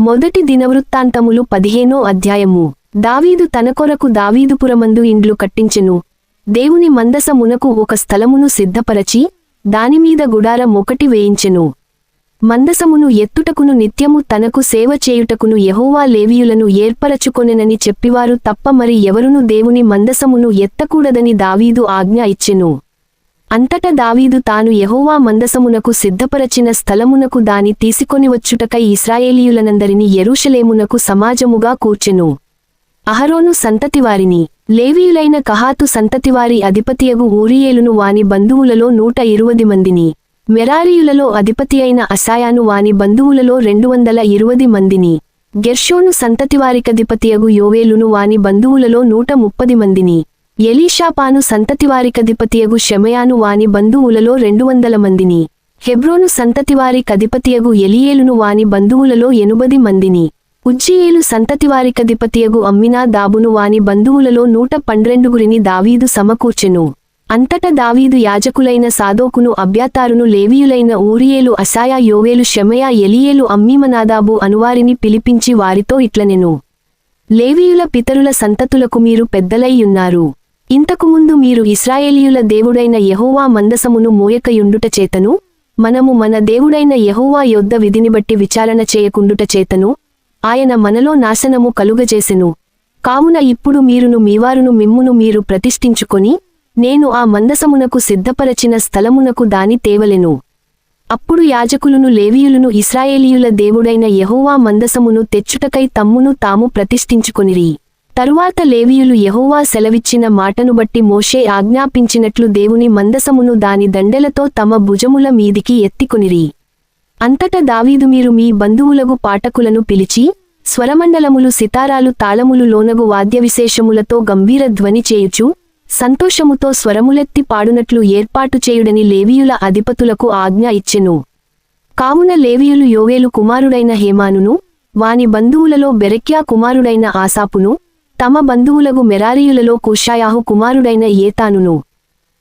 మొదటి దినవృత్తాంతములు పదిహేనో అధ్యాయము. దావీదు తన కొరకు దావీదుపురమందు ఇండ్లు కట్టించెను. దేవుని మందసమునకు ఒక స్థలమును సిద్ధపరచి దానిమీద గుడారం ఒకటి వేయించెను. మందసమును ఎత్తుటకును నిత్యము తనకు సేవ చేయుటకును యహోవా లేవీయులను ఏర్పరచుకొనెనని చెప్పివారు తప్ప మరి ఎవరును దేవుని మందసమును ఎత్తకూడదని దావీదు ఆజ్ఞ ఇచ్చెను. అంతట దావీదు తాను యహోవా మందసమునకు సిద్ధపరచిన స్థలమునకు దాని తీసుకొని వచ్చుటకై ఇస్రాయేలీయులనందరినీ ఎరుషలేమునకు సమాజముగా కూర్చెను. అహరోను సంతతివారిని లేవీయులైన కహాతు సంతతివారి అధిపతియగు ఊరియేలును వాని బంధువులలో నూట ఇరువది మందిని మెరారీయులలో అధిపతి అయిన అసాయాను వాని బంధువులలో రెండు వందల ఇరువది మందిని గెర్షోను సంతతివారికధిపతియగు యోవేలును వాని బంధువులలో నూట ముప్పది మందిని. ఎలీషాపాను సంతతివారికధిపతియగు షెమయాను వాని బంధువులలో రెండు వందల మందిని. హెబ్రోను సంతతివారి కధిపతియగు ఎలియేలును వాని బంధువులలో ఎనుబది మందిని. ఉజ్జియేలు సంతతివారికధిపతియగు అమ్మినా దాబును వాని బంధువులలో నూట పండ్రెండుగురిని దావీదు సమకూర్చెను. అంతట దావీదు యాజకులైన సాదోకును అభ్యాతారును లేవీయులైన ఊరియేలు అసాయా యోవేలు షెమయా ఎలియేలు అమ్మీమనాదాబు అనువారిని పిలిపించి వారితో ఇట్లనెను. లేవీయుల పితరుల సంతతులకు మీరు పెద్దలైయున్నారు ఇంతకుముందు మీరు ఇస్రాయేలీయుల దేవుడైన యహోవా మందసమును మోయకయుండుట చేతను మనము మన దేవుడైన యెహోవా యొద్ద విధిని బట్టి విచారణ చేయకుండుట చేతను ఆయన మనలో నాశనము కలుగజేసెను. కావున ఇప్పుడు మీరును మీవారును మిమ్మును మీరు ప్రతిష్ఠించుకొని నేను ఆ మందసమునకు సిద్ధపరచిన స్థలమునకు దాని తేవలెను. అప్పుడు యాజకులను లేవీయులును ఇస్రాయేలీయుల దేవుడైన యెహోవా మందసమును తెచ్చుటకై తమ్మును తాము ప్రతిష్ఠించుకొనిరి. తరువాత లేవీయులు యహోవా సెలవిచ్చిన మాటను బట్టి మోషే ఆజ్ఞాపించినట్లు దేవుని మందసమును దాని దండెలతో తమ భుజముల మీదికి ఎత్తికొనిరి. అంతట దావీదు మీరు మీ బంధువులగు పాఠకులను పిలిచి స్వరమండలములు సితారాలు తాళములు లోనగు వాద్యవిశేషములతో గంభీర ధ్వని చేయుచు సంతోషముతో స్వరములెత్తి పాడునట్లు ఏర్పాటు చేయుడని లేవీయుల అధిపతులకు ఆజ్ఞ ఇచ్చెను. కావున లేవీయులు యోవేలు కుమారుడైన హేమానును వాని బంధువులలో బెరక్యా కుమారుడైన ఆసాపును తమ బంధువులగు మెరారీయులలో కుషాయాహు కుమారుడైన ఏతానును.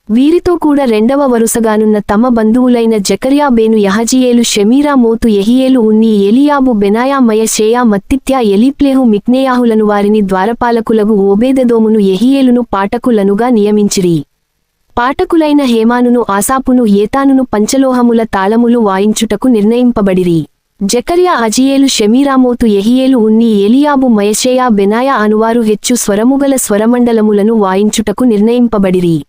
వీరితో కూడా రెండవ వరుసగానున్న తమ బంధువులైన జకర్యా బేను యహజియేలు షమీరా మోతు ఎహియేలు ఉన్ని ఎలియాబు బెనాయా మయ మత్తిత్యా ఎలిప్లేహు మిక్నేయాహులను వారిని ద్వారపాలకులగు ఓబేదదోమును ఎహియేలును పాఠకులనుగా నియమించిరి. పాఠకులైన హేమానును ఆసాపును ఏతానును పంచలోహముల తాళములు వాయించుటకు నిర్ణయింపబడిరి. జకరియా అజియేలు షెమీరామోతు ఎహియేలు ఉన్ని ఎలియాబు మయషేయా బెనాయా అనువారు హెచ్చు స్వరముగల స్వరమండలములను వాయించుటకు నిర్ణయింపబడిరి.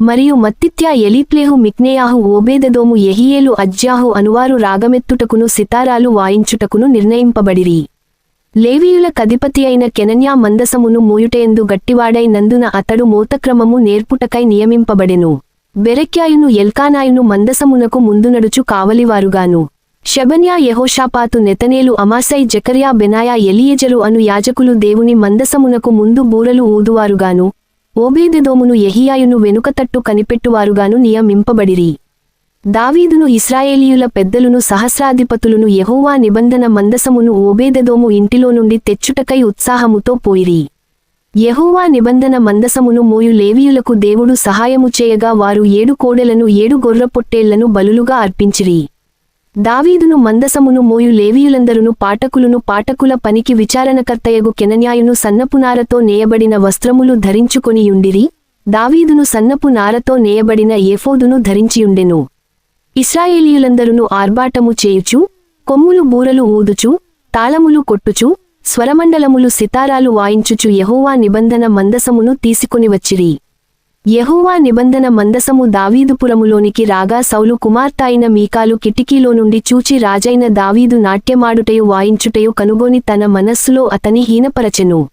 మరియు మత్తిత్యా ఎలీప్లేహు మిక్నేయాహు ఓబేదదోము ఎహియేలు అజ్యాహు అనువారు రాగమెత్తుటకును సితారాలు వాయించుటకును నిర్ణయింపబడిరి. లేవీయుల కధిపతి అయిన కెనన్యా మందసమును మూయుటయందు గట్టివాడై నందున అతడు మోతక్రమము నేర్పుటకై నియమింపబడెను. బెరెక్యాయును ఎల్కానాయును మందసమునకు ముందు నడుచు కావలివారుగాను. షబన్యా యహోషాపాతు నెతనేలు అమాసై జకర్యా బెనాయా ఎలియజరు అను యాజకులు దేవుని మందసమునకు ముందు బూరలు ఊదువారుగాను ఓబేదెదోమును ఎహియాయును వెనుకతట్టు కనిపెట్టువారుగాను నియమింపబడిరి. దావీదును ఇస్రాయేలీయుల పెద్దలును సహస్రాధిపతులను యహోవా నిబంధన మందసమును ఓబేదెదోము ఇంటిలో నుండి తెచ్చుటకై ఉత్సాహముతో పోయిరి. యెహోవా నిబంధన మందసమును మోయు లేవీయులకు దేవుడు సహాయము చేయగా వారు ఏడు కోడెలను ఏడు గొర్రపొట్టేళ్ళను బలులుగా అర్పించిరి. దావీదును మందసమును మోయు లేవీయులందరును పాఠకులును పాఠకుల పనికి విచారణకర్తయగు కెనన్యాయును సన్నపు నారతో నేయబడిన వస్త్రములు ధరించుకొనియుండిరి దావీదును సన్నపు నారతో నేయబడిన ఏఫోదును ధరించియుండెను. ఇస్రాయేలీయులందరును ఆర్భాటము చేయుచు కొమ్ములు బూరలు ఊదుచు తాళములు కొట్టుచు స్వరమండలములు సితారాలు వాయించుచు యహోవా నిబంధన మందసమును తీసుకొని వచ్చిరి యహోవా నిబంధన మందసము దావీదుపురములోనికి రాగా సౌలు కుమార్తె మీకాలు కిటికీలో నుండి చూచి రాజైన దావీదు నాట్యమాడుటయు వాయించుటయు కనుగొని తన మనస్సులో అతని హీనపరచెను.